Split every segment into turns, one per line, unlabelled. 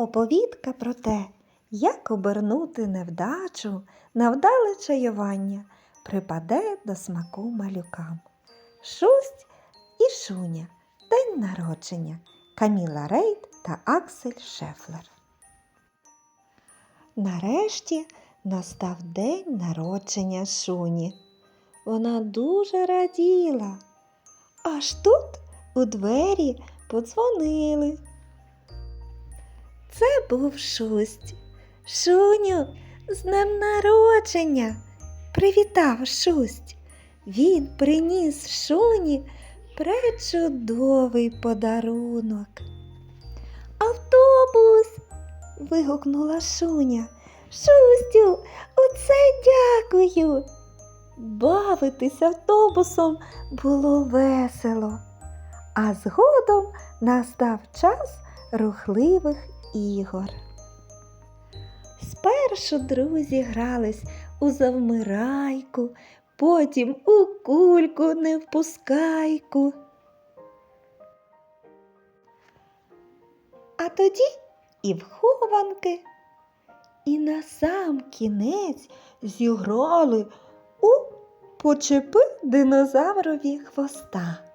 Оповідка про те, як обернути невдачу на вдале чаювання припаде до смаку малюкам. Шусть і Шуня. День народження. Каміла Рейд та Аксель Шефлер. Нарешті настав день народження Шуні. Вона дуже раділа. Аж тут у двері подзвонили. Це був Шусть. Шуню, з днем народження. Привітав Шусть. Він приніс Шуні пречудовий подарунок. Автобус. вигукнула Шуня. Шустю, оце дякую. Бавитись автобусом було весело, а згодом настав час рухливих ігор. Спершу друзі грались у завмирайку, потім у кульку не впускайку. А тоді і в хованки. І на сам кінець зіграли у почепи динозаврові хвоста.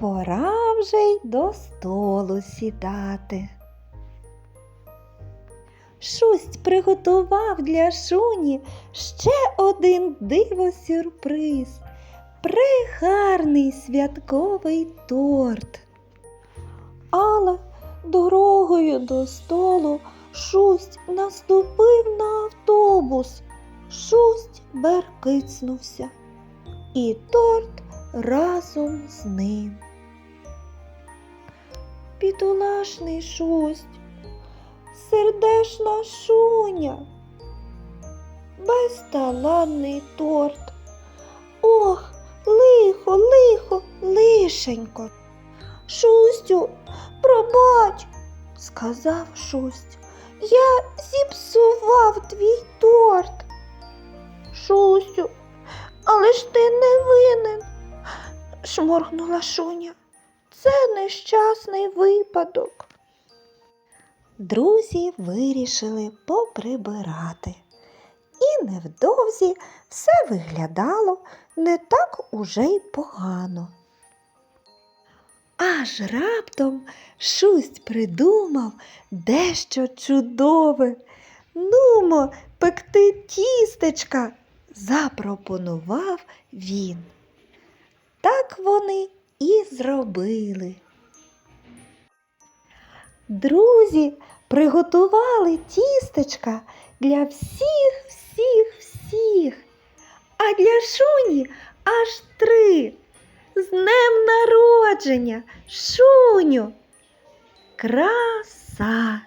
Пора вже й до столу сідати. Шусть приготував для Шуні ще один диво сюрприз пригарний святковий торт. Але дорогою до столу шусть наступив на автобус. Шусть беркицнувся, і торт разом з ним. Бідолашний шусть, сердешна шуня, безталанний торт. Ох, лихо, лихо, лишенько. Шустю, пробач, сказав шусть. Я зіпсував шморгнула Шуня. Це нещасний випадок. Друзі вирішили поприбирати. І невдовзі все виглядало не так уже й погано. Аж раптом шусть придумав дещо чудове. Нумо, пекти тістечка, запропонував він. Так вони і зробили. Друзі приготували тістечка для всіх, всіх, всіх, а для шуні аж три. З днем народження, шуню. Краса.